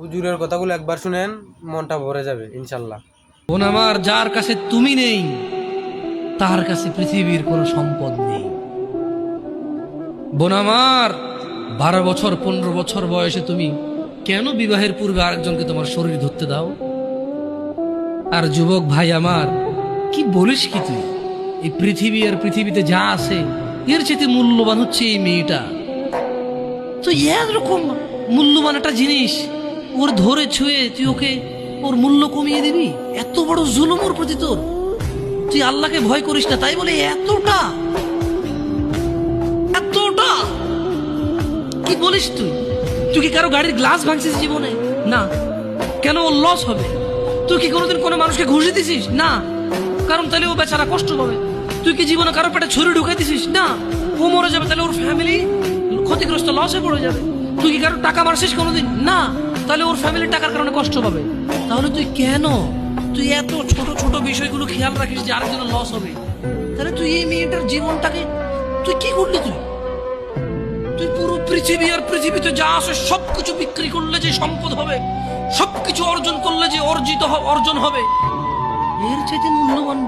হুজুরের কথাগুলো একবার শুনেন, মনটা ভরে যাবে, ইনশাল্লাহ। বোন আমার, যার কাছে তুমি নেই, তার কাছে পৃথিবীর কোনো সম্পদ নেই। বোন আমার, বারো বছর, পনেরো বছর বয়সে তুমি কেন বিবাহের পূর্বে আরেকজনকে তোমার শরীর ধরতে দাও? আর যুবক ভাই আমার, কি বলিস কি তুই? এই পৃথিবী আর পৃথিবীতে যা আছে, এর চেয়ে মূল্যবান হচ্ছে এই মেয়েটা। তো এরকম মূল্যবান একটা জিনিস। ওর ধরে ছুঁয়ে তুই ওকে ওর মূল্য কমিয়ে দিবি? এত বড় জুলুম ওর প্রতি তোর। তুই আল্লাহকে ভয় করিস না, তাই বলে এতটা এতটা। কি বলিস তুই? তুই কি কারও গাড়ির গ্লাস ভাঙছিস জীবনে? না। কেন ওর লস হবে? তুই কি কোনোদিন কোনো মানুষকে ঘুষে দিছিস? না। কারণ তাহলে ও বেচারা কষ্ট পাবে। তুই কি জীবনে কারও পেটে ছুরি ঢুকাই দিছিস? না। ও মরে যাবে, তাহলে ওর ফ্যামিলি ক্ষতিগ্রস্ত লসে পড়ে যাবে। তুই কি কারও টাকা মারছিস কোনোদিন? না। তাহলে ওর ফ্যামিলির টাকার কারণে কষ্ট পাবে। তাহলে তুই কেন? তুই এত ছোট ছোট বিষয়গুলো খেয়াল রাখিস যে আরেকজনের লস হবে। তাহলে তুই এই মেয়েটার জীবনটাকে তুই কি করলি তুই? তুই পুরো পৃথিবী আর পৃথিবীতে যা আছে সবকিছু বিক্রি করলে যে সম্পদ হবে, সবকিছু অর্জন করলে যে অর্জিত অর্জন হবে, এর চাইতে মূল্যবান